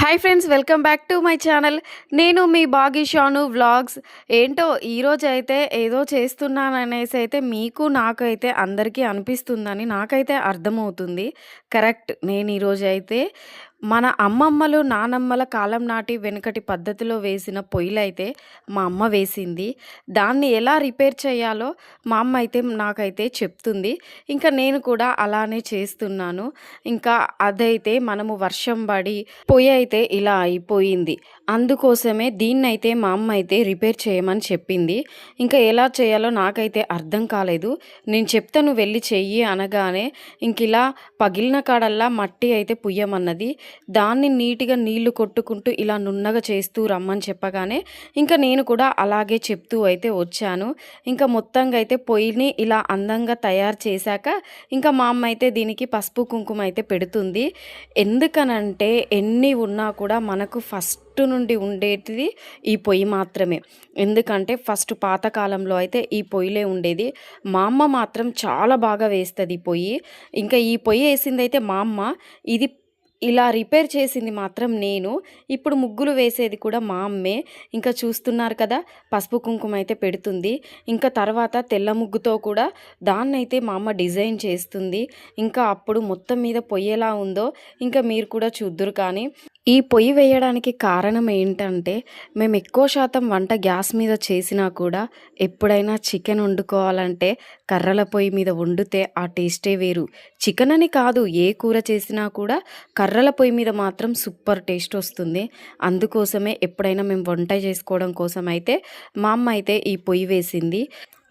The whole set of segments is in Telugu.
Hi friends welcome back to my channel నేను మీ బాగిషాను వ్లాగ్స్. ఏంటో ఈరోజు అయితే ఏదో చేస్తున్నాను అనేసి అయితే మీకు నాకైతే అందరికీ అనిపిస్తుందని నాకైతే అర్థమవుతుంది. కరెక్ట్ నేను ఈరోజు అయితే మన అమ్మమ్మలు నానమ్మల కాలం నాటి వెనుకటి పద్ధతిలో వేసిన పొయ్యిలైతే మా అమ్మ వేసింది. దాన్ని ఎలా రిపేర్ చేయాలో మా అమ్మ అయితే నాకైతే చెప్తుంది. ఇంకా నేను కూడా అలానే చేస్తున్నాను. ఇంకా అదైతే మనము వర్షం పడి పొయ్యి అయితే ఇలా అయిపోయింది. అందుకోసమే దీన్నైతే మా అమ్మ అయితే రిపేర్ చేయమని చెప్పింది. ఇంకా ఎలా చేయాలో నాకైతే అర్థం కాలేదు. నేను చెప్తాను వెళ్ళి చెయ్యి అనగానే ఇంక ఇలా పగిలిన కాడల్లా మట్టి అయితే పుయ్యమన్నది. దాన్ని నీట్గా నీళ్ళు కొట్టుకుంటూ ఇలా నున్నగా చేస్తూ రమ్మని చెప్పగానే ఇంకా నేను కూడా అలాగే చెప్తూ అయితే వచ్చాను. ఇంకా మొత్తంగా అయితే పొయ్యిని ఇలా అందంగా తయారు చేశాక ఇంకా మా అమ్మ అయితే దీనికి పసుపు కుంకుమ అయితే పెడుతుంది. ఎందుకనంటే ఎన్ని ఉన్నా కూడా మనకు ఫస్ట్ నుండి ఉండేటిది ఈ పొయ్యి మాత్రమే. ఎందుకంటే ఫస్ట్ పాతకాలంలో అయితే ఈ పొయ్యిలే ఉండేది. మా అమ్మ మాత్రం చాలా బాగా వేస్తుంది ఈ పొయ్యి. ఇంకా ఈ పొయ్యి వేసింది అయితే మా అమ్మ. ఇది ఇలా రిపేర్ చేసింది మాత్రం నేను. ఇప్పుడు ముగ్గులు వేసేది కూడా మా అమ్మే. ఇంకా చూస్తున్నారు కదా పసుపు కుంకుమ అయితే పెడుతుంది. ఇంకా తర్వాత తెల్ల ముగ్గుతో కూడా దాన్నైతే మా అమ్మ డిజైన్ చేస్తుంది. ఇంకా అప్పుడు మొత్తం మీద పొయ్యేలా ఉందో ఇంకా మీరు కూడా చూద్దురు కానీ ఈ పొయ్యి వేయడానికి కారణం ఏంటంటే మేము ఎక్కువ శాతం వంట గ్యాస్ మీద చేసినా కూడా ఎప్పుడైనా చికెన్ వండుకోవాలంటే కర్రల పొయ్యి మీద వండితే ఆ టేస్టే వేరు. చికెన్ అని కాదు ఏ కూర చేసినా కూడా కర్రల పొయ్యి మీద మాత్రం సూపర్ టేస్ట్ వస్తుంది. అందుకోసమే ఎప్పుడైనా మేము వంట చేసుకోవడం కోసం అయితే మా అమ్మ అయితే ఈ పొయ్యి వేసింది.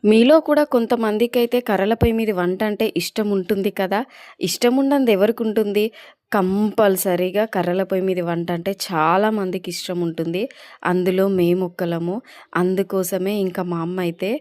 మీలో కూడా కొంతమందికి అయితే కర్రల పొయ్యి మీద వంట అంటే ఇష్టం ఉంటుంది కదా? ఇష్టం ఉండదు ఎవరికి ఉంటుంది? కంపల్సరీగా కర్రల పొయ్యి మీద వంట అంటే చాలా మందికి ఇష్టం ఉంటుంది. అందులో మేము ఒక్కలము. అందుకోసమే ఇంకా మా అమ్మ అయితే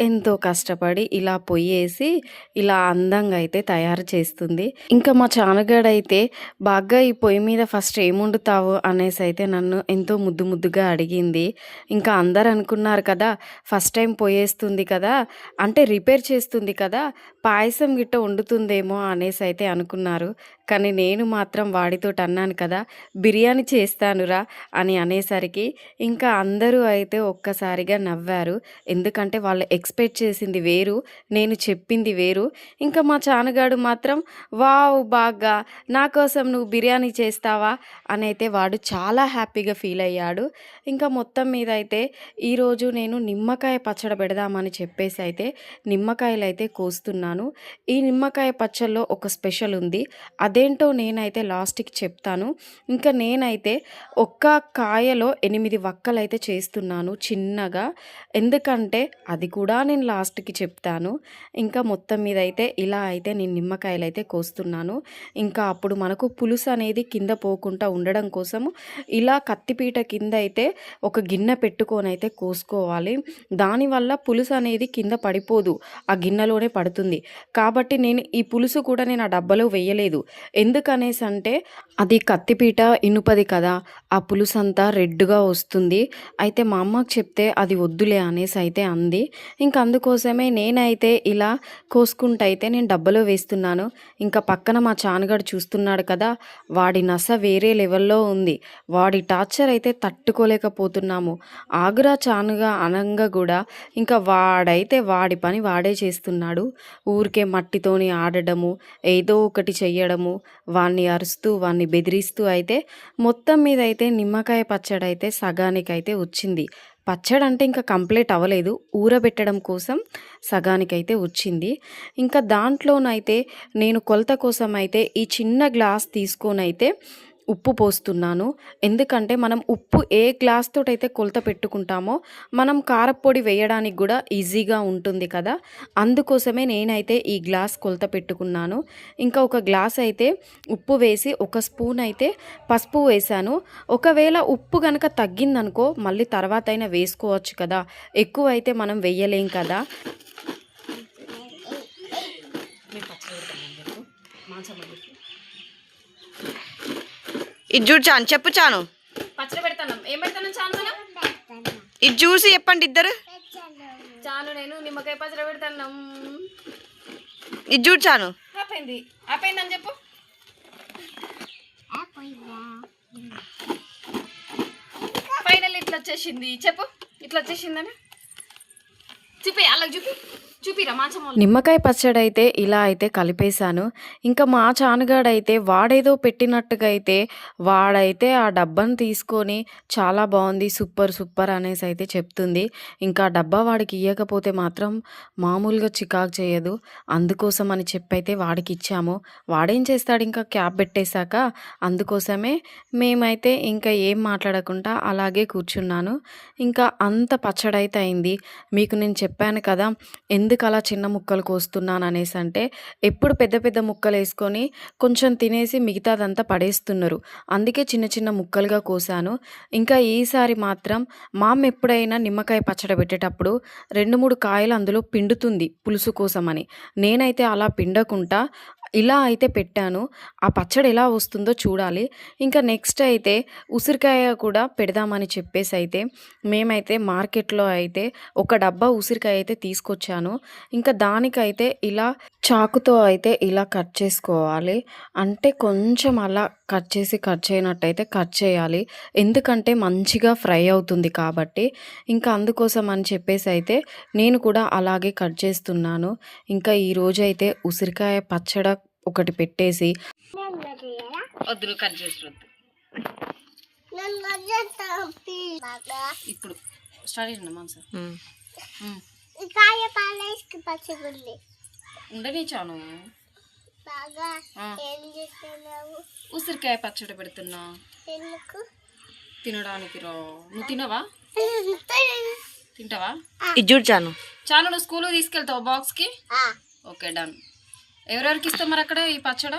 ఎంతో కష్టపడి ఇలా పొయ్యేసి ఇలా అందంగా అయితే తయారు చేస్తుంది. ఇంకా మా చానగాడైతే బాగా ఈ పొయ్యి మీద ఫస్ట్ ఏముండుతావు? అనేసి అయితే నన్ను ఎంతో ముద్దు ముద్దుగా అడిగింది. ఇంకా అందరు అనుకున్నారు కదా ఫస్ట్ టైం పొయ్యేస్తుంది కదా అంటే రిపేర్ చేస్తుంది కదా పాయసం గిట్ట వండుతుందేమో అనేసి అయితే అనుకున్నారు. కానీ నేను మాత్రం వాడితోటి అన్నాను కదా బిర్యానీ చేస్తానురా అని అనేసరికి ఇంకా అందరూ అయితే ఒక్కసారిగా నవ్వారు. ఎందుకంటే వాళ్ళు ఎక్స్పెక్ట్ చేసింది వేరు నేను చెప్పింది వేరు. ఇంకా మా చానుగాడు మాత్రం వావ్ బాగా నా కోసం నువ్వు బిర్యానీ చేస్తావా? అని అయితే వాడు చాలా హ్యాపీగా ఫీల్ అయ్యాడు. ఇంకా మొత్తం మీద అయితే ఈరోజు నేను నిమ్మకాయ పచ్చడి పెడదామని చెప్పేసి అయితే నిమ్మకాయలు అయితే కోస్తున్నాను. ఈ నిమ్మకాయ పచ్చల్లో ఒక స్పెషల్ ఉంది. అదేంటో నేనైతే లాస్ట్కి చెప్తాను. ఇంకా నేనైతే ఒక్క కాయలో ఎనిమిది వక్కలు అయితే చేస్తున్నాను చిన్నగా. ఎందుకంటే అది కూడా నేను లాస్ట్కి చెప్తాను. ఇంకా మొత్తం మీద అయితే ఇలా అయితే నేను నిమ్మకాయలు అయితే కోస్తున్నాను. ఇంకా అప్పుడు మనకు పులుసు అనేది కింద పోకుండా ఉండడం కోసము ఇలా కత్తిపీట కింద అయితే ఒక గిన్నె పెట్టుకొని అయితే కోసుకోవాలి. దానివల్ల పులుసు అనేది కింద పడిపోదు. ఆ గిన్నెలోనే పడుతుంది. కాబట్టి నేను ఈ పులుసు కూడా నేను ఆ డబ్బాలో వేయలేదు. ఎందుకనేసి అంటే అది కత్తిపీట ఇనుపది కదా ఆ పులుసు అంతా రెడ్గా వస్తుంది. అయితే మా అమ్మకి చెప్తే అది వద్దులే అనేసి అయితే అంది. ఇంక అందుకోసమే నేనైతే ఇలా కోసుకుంటూ అయితే నేను డబ్బలో వేస్తున్నాను. ఇంకా పక్కన మా చానగాడు చూస్తున్నాడు కదా వాడి నస వేరే లెవెల్లో ఉంది. వాడి టార్చర్ అయితే తట్టుకోలేకపోతున్నాము. ఆగ్రా చానుగా అనంగా కూడా ఇంకా వాడైతే వాడి పని వాడే చేస్తున్నాడు. ఊరికే మట్టితోని ఆడడము ఏదో ఒకటి చెయ్యడము వాణ్ణి అరుస్తూ వాణ్ణి బెదిరిస్తూ అయితే మొత్తం మీద అయితే నిమ్మకాయ పచ్చడి అయితే సగానికైతే వచ్చింది. పచ్చడి అంటే ఇంకా కంప్లీట్ అవ్వలేదు. ఊరబెట్టడం కోసం సగానికైతే వచ్చింది. ఇంకా దాంట్లోనైతే నేను కొలత కోసం అయితే ఈ చిన్న గ్లాస్ తీసుకొని అయితే ఉప్పు పోస్తున్నాను. ఎందుకంటే మనం ఉప్పు ఏ గ్లాస్ తోటైతే కొలత పెట్టుకుంటామో మనం కారపొడి వేయడానికి కూడా ఈజీగా ఉంటుంది కదా. అందుకోసమే నేనైతే ఈ గ్లాస్ కొలత పెట్టుకున్నాను. ఇంకా ఒక గ్లాస్ అయితే ఉప్పు వేసి ఒక స్పూన్ అయితే పసుపు వేసాను ఒకవేళ ఉప్పు కనుక తగ్గిందనుకో మళ్ళీ తర్వాత అయినా వేసుకోవచ్చు కదా. ఎక్కువ అయితే మనం వేయలేం కదా. ఇది చూడు చాను చెప్పు చాను. పచ్చడి పెడతాను. ఏం పెడతాను ఇది చూసి చెప్పండి ఇద్దరు. చాలు నేను నిమ్మకాయ పచ్చడి పెడతాను. ఇది చూడు చాను. ఆపైంది? ఆపైందని చెప్పు. వచ్చేసింది. చెప్పు ఇట్లా వచ్చేసిందని. చూపి అలా చూపి. నిమ్మకాయ పచ్చడి అయితే ఇలా అయితే కలిపేశాను. ఇంకా మా చానుగాడైతే వాడేదో పెట్టినట్టుగా అయితే వాడైతే ఆ డబ్బాను తీసుకొని చాలా బాగుంది సూపర్ సూపర్ అనేసి అయితే చెప్తుంది. ఇంకా డబ్బా వాడికి ఇవ్వకపోతే మాత్రం మామూలుగా చికాకు చేయదు. అందుకోసం అని చెప్పైతే వాడికి ఇచ్చాము. వాడేం చేస్తాడు ఇంకా క్యాప్ పెట్టేశాక అందుకోసమే మేమైతే ఇంకా ఏం మాట్లాడకుండా అలాగే కూర్చున్నాను. ఇంకా అంత పచ్చడైతే అయింది. మీకు నేను చెప్పాను కదా ఎందుకు అలా చిన్న ముక్కలు కోస్తున్నాను అనేసి అంటే ఎప్పుడు పెద్ద పెద్ద ముక్కలు వేసుకొని కొంచెం తినేసి మిగతాదంతా పడేస్తున్నారు. అందుకే చిన్న చిన్న ముక్కలుగా కోసాను. ఇంకా ఈసారి మాత్రం మా ఎప్పుడైనా నిమ్మకాయ పచ్చడి పెట్టేటప్పుడు రెండు మూడు కాయలు అందులో పిండుతుంది పులుసు కోసమని. నేనైతే అలా పిండకుండా ఇలా అయితే పెట్టాను. ఆ పచ్చడి ఎలా వస్తుందో చూడాలి. ఇంకా నెక్స్ట్ అయితే ఉసిరికాయ కూడా పెడదామని చెప్పేసి అయితే మేమైతే మార్కెట్లో అయితే ఒక డబ్బా ఉసిరికాయ అయితే తీసుకొచ్చాను. ఇంకా దానికైతే ఇలా చాకుతో అయితే ఇలా కట్ చేసుకోవాలి. అంటే కొంచెం అలా కట్ చేసి కట్ చేయనట్టయితే కట్ చేయాలి. ఎందుకంటే మంచిగా ఫ్రై అవుతుంది కాబట్టి. ఇంకా అందుకోసం అని చెప్పేసి అయితే నేను కూడా అలాగే కట్ చేస్తున్నాను. ఇంకా ఈరోజు అయితే ఉసిరికాయ పచ్చడ ఒకటి పెట్టేసి వద్దు కట్ చేసి ఇప్పుడు స్టార్ట్ చేయండి మాంస కాయ పాలేసుకు పచ్చగుంది. ఉండని చాను బాగా ఆ. ఏం చేస్తున్నావు? ఉసిరికాయ పచ్చడి పెడుతున్నా. ఎందుకు? తినడానికి రా. నువ్వు తినవా? తింటావా? ఇది చూడు చాను. చాలు నువ్వు స్కూల్ తీసుకెళ్తావా బాక్స్కి? ఆ, ఓకే డన్. ఎవరెవరికి ఇస్తాం మరి అక్కడ ఈ పచ్చడ?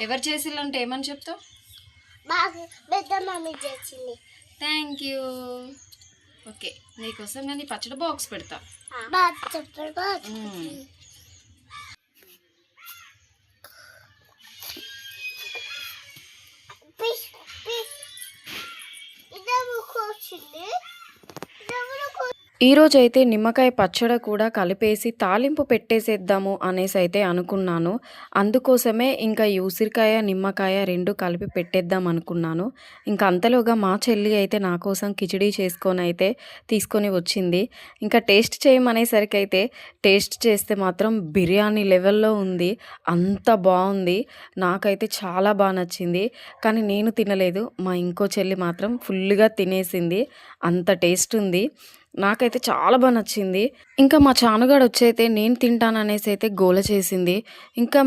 ఎవరు చేసిల్లంటే ఏమని చెప్తావు? బాగా పెద్ద మమ్మీ చేసింది థ్యాంక్ యూ ఓకే నీకోసం నేను ఈ పచ్చడి బాక్స్ పెడతా బాగా చెప్పాడు బాగా మ్మ్. పీస్ పీస్ ఇదెవరు కూర్చుంది ఇదెవరు కూర్చుంది ఈరోజు అయితే నిమ్మకాయ పచ్చడి కూడా కలిపేసి తాలింపు పెట్టేసేద్దాము అనేసి అయితే అనుకున్నాను. అందుకోసమే ఇంకా ఉసిరికాయ నిమ్మకాయ రెండు కలిపి పెట్టేద్దాం అనుకున్నాను. ఇంకా అంతలోగా మా చెల్లి అయితే నా కోసం కిచిడీ చేసుకొని అయితే తీసుకొని వచ్చింది. ఇంకా టేస్ట్ చేయమనేసరికి అయితే టేస్ట్ చేస్తే మాత్రం బిర్యానీ లెవెల్లో ఉంది. అంత బాగుంది. నాకైతే చాలా బాగా నచ్చింది. కానీ నేను తినలేదు. మా ఇంకో చెల్లి మాత్రం ఫుల్గా తినేసింది. అంత టేస్ట్ ఉంది. నాకైతే చాలా బాగా నచ్చింది. ఇంకా మా చానుగాడు వచ్చైతే నేను తింటాననేసి అయితే గోల చేసింది. ఇంకా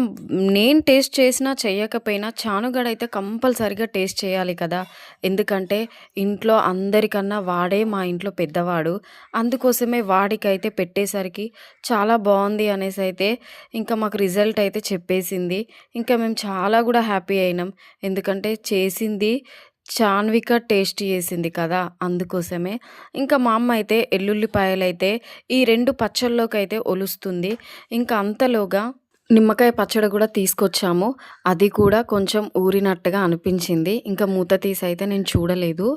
నేను టేస్ట్ చేసినా చేయకపోయినా చానుగాడు అయితే కంపల్సరిగా టేస్ట్ చేయాలి కదా. ఎందుకంటే ఇంట్లో అందరికన్నా వాడే మా ఇంట్లో పెద్దవాడు. అందుకోసమే వాడికైతే పెట్టేసరికి చాలా బాగుంది అనేసి అయితే ఇంకా మాకు రిజల్ట్ అయితే చెప్పేసింది. ఇంకా మేము చాలా కూడా హ్యాపీ అయినాం. ఎందుకంటే చేసింది చాన్విక టేస్ట్ చేసింది కదా అందుకోసమే. ఇంకా మా అమ్మ అయితే ఎల్లుల్లిపాయలు అయితే ఈ రెండు పచ్చళ్ళలోకి అయితే ఒలుస్తుంది. ఇంకా అంతలోగా నిమ్మకాయ పచ్చడి కూడా తీసుకొచ్చాము. అది కూడా కొంచెం ఊరినట్టుగా అనిపించింది. ఇంకా మూత తీసి అయితే నేను చూడలేదు.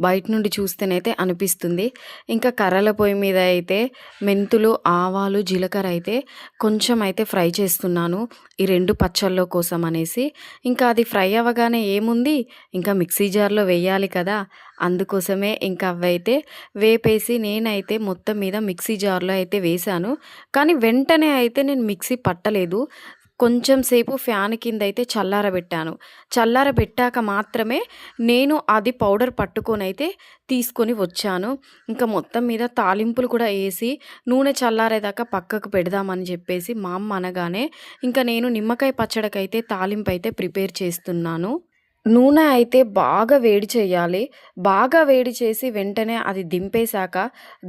బయట నుండి చూస్తేనైతే అనిపిస్తుంది. ఇంకా కర్రల పొయ్యి మీద అయితే మెంతులు ఆవాలు జీలకర్ర అయితే కొంచెం అయితే ఫ్రై చేస్తున్నాను. ఈ రెండు పచ్చళ్ళ కోసం అనేసి. ఇంకా అది ఫ్రై అవ్వగానే ఏముంది? ఇంకా మిక్సీ జార్లో వేయాలి కదా. అందుకోసమే ఇంకా అవైతే వేపేసి నేనైతే మొత్తం మీద మిక్సీ జార్లో అయితే వేశాను. కానీ వెంటనే అయితే నేను మిక్సీ పట్టలేదు. కొంచెం సేపు ఫ్యాన్ కింద అయితే చల్లారబెట్టాను చల్లారబెట్టాక మాత్రమే నేను అది పౌడర్ పట్టుకొని అయితే తీసుకొని వచ్చాను. ఇంకా మొత్తం మీద తాలింపులు కూడా వేసి నూనె చల్లారేదాకా పక్కకు పెడదామని చెప్పేసి మా అమ్మ అనగానే ఇంకా నేను నిమ్మకాయ పచ్చడికైతే తాలింపు అయితే ప్రిపేర్ చేస్తున్నాను. నూనె అయితే బాగా వేడి చేయాలి. బాగా వేడి చేసి వెంటనే అది దింపేశాక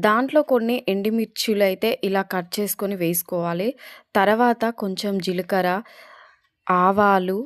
దాంట్లో కొన్ని ఎండిమిర్చులు అయితే ఇలా కట్ చేసుకొని వేసుకోవాలి. తర్వాత కొంచెం జీలకర్ర ఆవాలు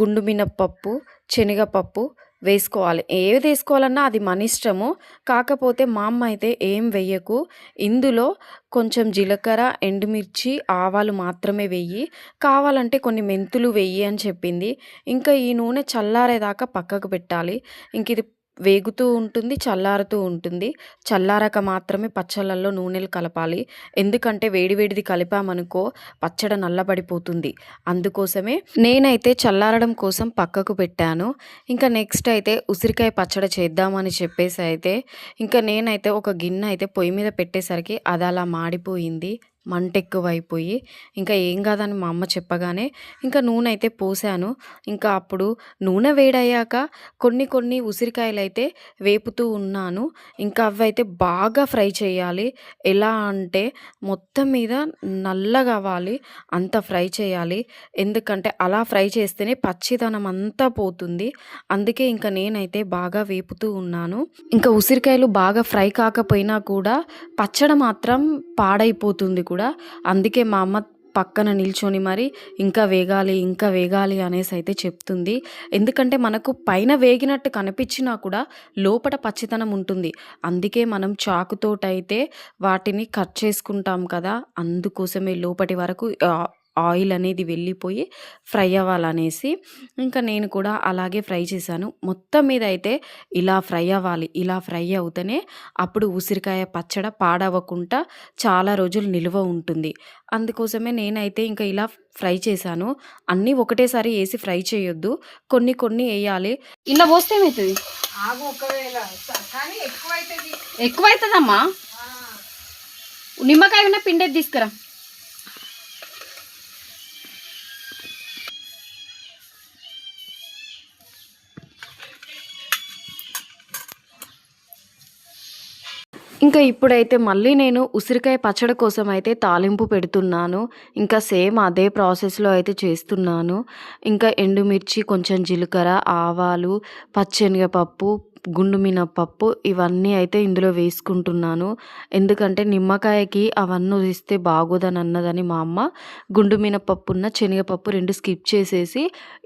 గుండు మినప్పప్పు శనగపప్పు వేసుకోవాలి. ఏది వేసుకోవాలన్నా అది మన ఇష్టము. కాకపోతే మా అమ్మ అయితే ఏం వెయ్యకు ఇందులో కొంచెం జీలకర్ర ఎండుమిర్చి ఆవాలు మాత్రమే వెయ్యి కావాలంటే కొన్ని మెంతులు వెయ్యి అని చెప్పింది. ఇంకా ఈ నూనె చల్లారేదాకా పక్కకు పెట్టాలి. ఇంక ఇది వేగుతూ ఉంటుంది చల్లారుతూ ఉంటుంది. చల్లారాక మాత్రమే పచ్చళ్ళల్లో నూనెలు కలపాలి. ఎందుకంటే వేడివేడిది కలిపామనుకో పచ్చడి నల్లబడిపోతుంది. అందుకోసమే నేనైతే చల్లారడం కోసం పక్కకు పెట్టాను. ఇంకా నెక్స్ట్ అయితే ఉసిరికాయ పచ్చడి చేద్దామని చెప్పేసి అయితే ఇంకా నేనైతే ఒక గిన్నె అయితే పొయ్యి మీద పెట్టేసరికి అది అలా మాడిపోయింది. మంట ఎక్కువైపోయి ఇంకా ఏం కాదని మా అమ్మ చెప్పగానే ఇంకా నూనె అయితే పోసాను. ఇంకా అప్పుడు నూనె వేడయ్యాక కొన్ని కొన్ని ఉసిరికాయలు అయితే వేపుతూ ఉన్నాను. ఇంకా అవి అయితే బాగా ఫ్రై చేయాలి. ఎలా అంటే మొత్తం మీద నల్లగా అవ్వాలి. అంత ఫ్రై చేయాలి. ఎందుకంటే అలా ఫ్రై చేస్తేనే పచ్చిదనం అంతా పోతుంది. అందుకే ఇంకా నేనైతే బాగా వేపుతూ ఉన్నాను. ఇంకా ఉసిరికాయలు బాగా ఫ్రై కాకపోయినా కూడా పచ్చడి మాత్రం పాడైపోతుంది కూడా. కూడా. అందుకే మా అమ్మ పక్కన నిల్చొని మరి ఇంకా వేగాలి ఇంకా వేగాలి అనేసి అయితే చెప్తుంది. ఎందుకంటే మనకు పైన వేగినట్టు కనిపించినా కూడా లోపల పచ్చితనం ఉంటుంది. అందుకే మనం చాకుతోటైతే వాటిని కట్ చేసుకుంటాం కదా అందుకోసమే లోపటి వరకు ఆయిల్ అనేది వెళ్ళిపోయి ఫ్రై అవ్వాలనేసి ఇంకా నేను కూడా అలాగే ఫ్రై చేశాను. మొత్తం మీద అయితే ఇలా ఫ్రై అవ్వాలి ఇలా ఫ్రై అవుతేనే అప్పుడు ఉసిరికాయ పచ్చడి పాడవకుండా చాలా రోజులు నిల్వ ఉంటుంది. అందుకోసమే నేనైతే ఇంకా ఇలా ఫ్రై చేశాను. అన్నీ ఒకటేసారి వేసి ఫ్రై చేయొద్దు. కొన్ని కొన్ని వేయాలి. ఇలా పోస్తే ఏమవుతుంది? ఎక్కువ అవుతుందమ్మా నిమ్మకాయ ఉన్న పిండేది తీసుకురా. ఇంకా ఇప్పుడైతే మళ్ళీ నేను ఉసిరికాయ పచ్చడి కోసం అయితే తాలింపు పెడుతున్నాను. ఇంకా సేమ్ అదే ప్రాసెస్లో అయితే చేస్తున్నాను. ఇంకా ఎండుమిర్చి కొంచెం జీలకర్ర ఆవాలు పచ్చెనగపప్పు గుండు మినపప్పు ఇవన్నీ అయితే ఇందులో వేసుకుంటున్నాను. ఎందుకంటే నిమ్మకాయకి అవన్నీ ఇస్తే బాగోదని అన్నదని మా అమ్మ గుండు మినపప్పు ఉన్న శనగపప్పు రెండు స్కిప్ చేసేసి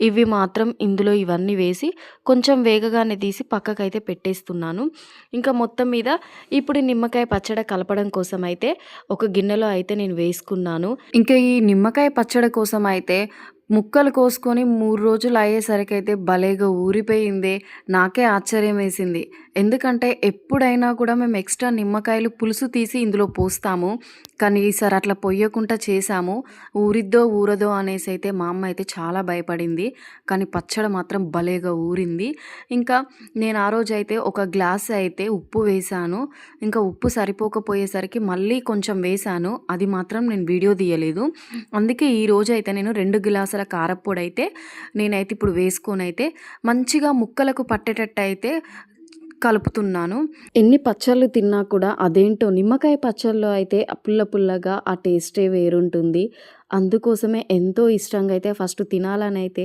ఇవి మాత్రం ఇందులో ఇవన్నీ వేసి కొంచెం వేగగానే తీసి పక్కకైతే పెట్టేస్తున్నాను. ఇంకా మొత్తం మీద ఇప్పుడు నిమ్మకాయ పచ్చడి కలపడం కోసం అయితే ఒక గిన్నెలో అయితే నేను వేసుకున్నాను. ఇంకా ఈ నిమ్మకాయ పచ్చడి కోసం అయితే ముక్కలు కోసుకొని మూడు రోజులు అయ్యేసరికి అయితే భలేగా ఊరిపోయిందే. నాకే ఆశ్చర్యం వేసింది ఎందుకంటే ఎప్పుడైనా కూడా మేము ఎక్స్ట్రా నిమ్మకాయలు పులుసు తీసి ఇందులో పోస్తాము. కానీ ఈసారి అట్లా పొయ్యకుండా చేసాము ఊరిద్దో ఊరదో అనేసి అయితే మా అమ్మ అయితే చాలా భయపడింది. కానీ పచ్చడి మాత్రం భలేగా ఊరింది. ఇంకా నేను ఆ రోజు అయితే ఒక గ్లాస్ అయితే ఉప్పు వేశాను. ఇంకా ఉప్పు సరిపోకపోయేసరికి మళ్ళీ కొంచెం వేశాను. అది మాత్రం నేను వీడియో తీయలేదు. అందుకే ఈ రోజు అయితే నేను రెండు గ్లాసుల కారప్పొడి అయితే నేనైతే ఇప్పుడు వేసుకొని అయితే మంచిగా ముక్కలకు పట్టేటట్టు అయితే కలుపుతున్నాను. ఎన్ని పచ్చళ్ళు తిన్నా కూడా అదేంటో నిమ్మకాయ పచ్చళ్ళు అయితే పుల్ల పుల్లగా ఆ టేస్టే వేరుంటుంది. అందుకోసమే ఎంతో ఇష్టంగా అయితే ఫస్ట్ తినాలని అయితే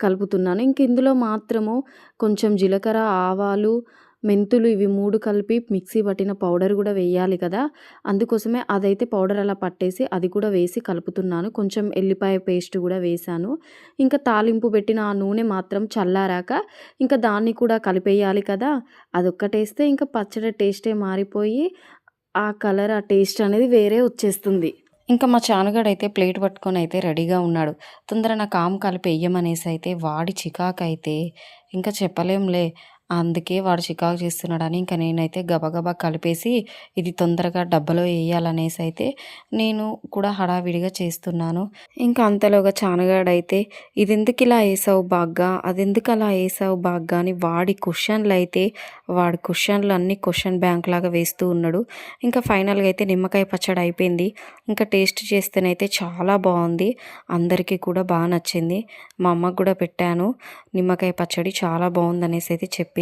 కలుపుతున్నాను. ఇంక ఇందులో మాత్రము కొంచెం జీలకర్ర ఆవాలు మెంతులు ఇవి మూడు కలిపి మిక్సీ పట్టిన పౌడర్ కూడా వేయాలి కదా. అందుకోసమే అదైతే పౌడర్ అలా పట్టేసి అది కూడా వేసి కలుపుతున్నాను. కొంచెం ఎల్లిపాయ పేస్ట్ కూడా వేశాను. ఇంకా తాలింపు పెట్టిన ఆ నూనె మాత్రం చల్లారాక ఇంకా దాన్ని కూడా కలిపేయాలి కదా. అదొక్కటేస్తే ఇంకా పచ్చడి టేస్టే మారిపోయి ఆ కలర్ ఆ టేస్ట్ అనేది వేరే వచ్చేస్తుంది. ఇంకా మా చానుగాడు అయితే ప్లేట్ పట్టుకొని అయితే రెడీగా ఉన్నాడు. తొందర నాకు కామ్ కలిపి వేయమనేసి అయితే వాడి చికాకు అయితే ఇంకా చెప్పలేంలే. అందుకే వాడు చికాకు చేస్తున్నాడని ఇంకా నేనైతే గబగబా కలిపేసి ఇది తొందరగా డబ్బలో వేయాలనేసి అయితే నేను కూడా హడావిడిగా చేస్తున్నాను. ఇంకా అంతలోగా చానగాడైతే ఇది ఎందుకు ఇలా వేసావు బాగ్గా? అది ఎందుకు అలా వేసావు బాగ్గా? అని వాడి క్వశ్చన్లు అయితే వాడి క్వశ్చన్లు అన్ని క్వశ్చన్ బ్యాంక్ లాగా వేస్తూ ఉన్నాడు. ఇంకా ఫైనల్గా అయితే నిమ్మకాయ పచ్చడి అయిపోయింది. ఇంకా టేస్ట్ చేస్తేనైతే చాలా బాగుంది. అందరికీ కూడా బాగా నచ్చింది. మా అమ్మకు కూడా పెట్టాను. నిమ్మకాయ పచ్చడి చాలా బాగుంది అనేసి అయితే చెప్పింది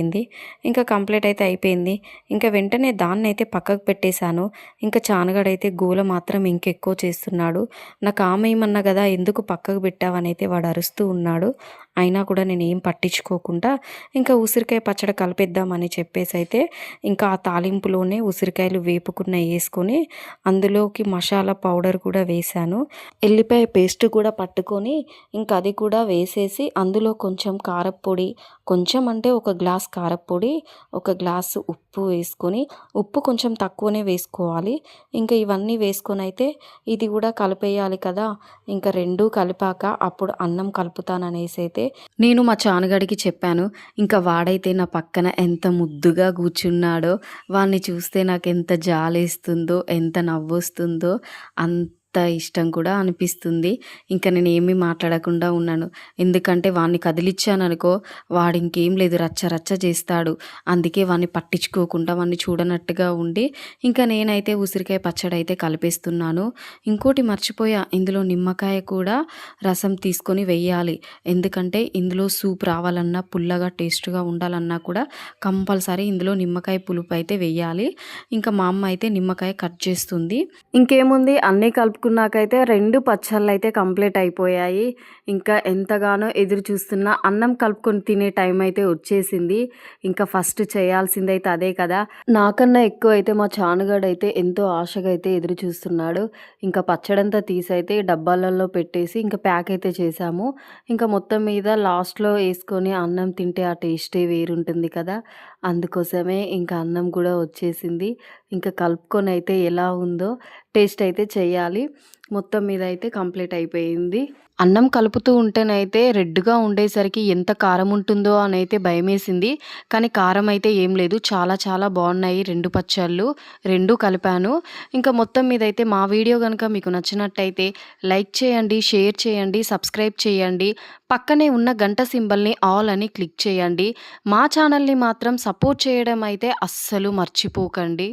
ఇంకా కంప్లీట్ అయితే అయిపోయింది. ఇంకా వెంటనే దాన్ని అయితే పక్కకు పెట్టేశాను. ఇంకా చానగాడైతే గోల మాత్రం ఇంకెక్కువ చేస్తున్నాడు. నాకు ఆమె ఏమన్నా కదా ఎందుకు పక్కకు పెట్టావని అయితే వాడు అరుస్తూ ఉన్నాడు. అయినా కూడా నేను ఏం పట్టించుకోకుండా ఇంకా ఉసిరికాయ పచ్చడి కలిపేద్దామని చెప్పేసి అయితే ఇంకా ఆ తాలింపులోనే ఉసిరికాయలు వేపుకున్న వేసుకొని అందులోకి మసాలా పౌడర్ కూడా వేశాను. ఎల్లిపాయ పేస్ట్ కూడా పట్టుకొని ఇంకా అది కూడా వేసేసి అందులో కొంచెం కారప్పొడి కొంచెం అంటే ఒక గ్లాస్ కారప్పొడి ఒక గ్లాసు ఉప్పు వేసుకొని ఉప్పు కొంచెం తక్కువనే వేసుకోవాలి. ఇంకా ఇవన్నీ వేసుకొని అయితే ఇది కూడా కలిపేయాలి కదా. ఇంకా రెండూ కలిపాక అప్పుడు అన్నం కలుపుతాననేసి అయితే నేను మా చానుగాడికి చెప్పాను ఇంకా వాడైతే నా పక్కన ఎంత ముద్దుగా కూర్చున్నాడో వాడిని చూస్తే నాకు ఎంత జాలేస్తుందో ఎంత నవ్వొస్తుందో అంత ఇష్టం కూడా అనిపిస్తుంది. ఇంకా నేను ఏమీ మాట్లాడకుండా ఉన్నాను. ఎందుకంటే వాడిని కదిలిచ్చాననుకో వాడు ఇంకేం లేదు రచ్చ రచ్చ చేస్తాడు. అందుకే వాడిని పట్టించుకోకుండా వాడిని చూడనట్టుగా ఉండి ఇంకా నేనైతే ఉసిరికాయ పచ్చడి అయితే కలిపేస్తున్నాను. ఇంకోటి మర్చిపోయా ఇందులో నిమ్మకాయ కూడా రసం తీసుకొని వెయ్యాలి. ఎందుకంటే ఇందులో సూప్ రావాలన్నా పుల్లగా టేస్ట్గా ఉండాలన్నా కూడా కంపల్సరీ ఇందులో నిమ్మకాయ పులుపు అయితే వెయ్యాలి. ఇంకా మా అమ్మ అయితే నిమ్మకాయ కట్ చేస్తుంది. ఇంకేముంది? అన్నీ చూసుకున్నాకైతే రెండు పచ్చళ్ళు అయితే కంప్లీట్ అయిపోయాయి. ఇంకా ఎంతగానో ఎదురు చూస్తున్న అన్నం కలుపుకొని తినే టైం అయితే వచ్చేసింది. ఇంకా ఫస్ట్ చేయాల్సింది అయితే అదే కదా. నాకన్నా ఎక్కువ అయితే మా చానుగాడు అయితే ఎంతో ఆశగా అయితే ఎదురు చూస్తున్నాడు. ఇంకా పచ్చడంతా తీసైతే డబ్బాలలో పెట్టేసి ఇంకా ప్యాక్ అయితే చేసాము ఇంకా మొత్తం మీద లాస్ట్లో వేసుకొని అన్నం తింటే ఆ టేస్టే వేరుంటుంది కదా. అందుకోసమే ఇంకా అన్నం కూడా వచ్చేసింది. ఇంకా కలుపుకొని అయితే ఎలా ఉందో టేస్ట్ అయితే చేయాలి మొత్తం మీద అయితే కంప్లీట్ అయిపోయింది. అన్నం కలుపుతూ ఉంటేనైతే రెడ్గా ఉండేసరికి ఎంత కారం ఉంటుందో అని అయితే భయమేసింది. కానీ కారం అయితే ఏం లేదు. చాలా చాలా బాగున్నాయి రెండు పచ్చళ్ళు రెండు కలిపాను. ఇంకా మొత్తం మీద అయితే మా వీడియో కనుక మీకు నచ్చినట్టయితే లైక్ చేయండి షేర్ చేయండి సబ్స్క్రైబ్ చేయండి. పక్కనే ఉన్న గంట సింబల్ని ఆల్ అని క్లిక్ చేయండి. మా ఛానల్ని మాత్రం సపోర్ట్ చేయడం అయితే అస్సలు మర్చిపోకండి.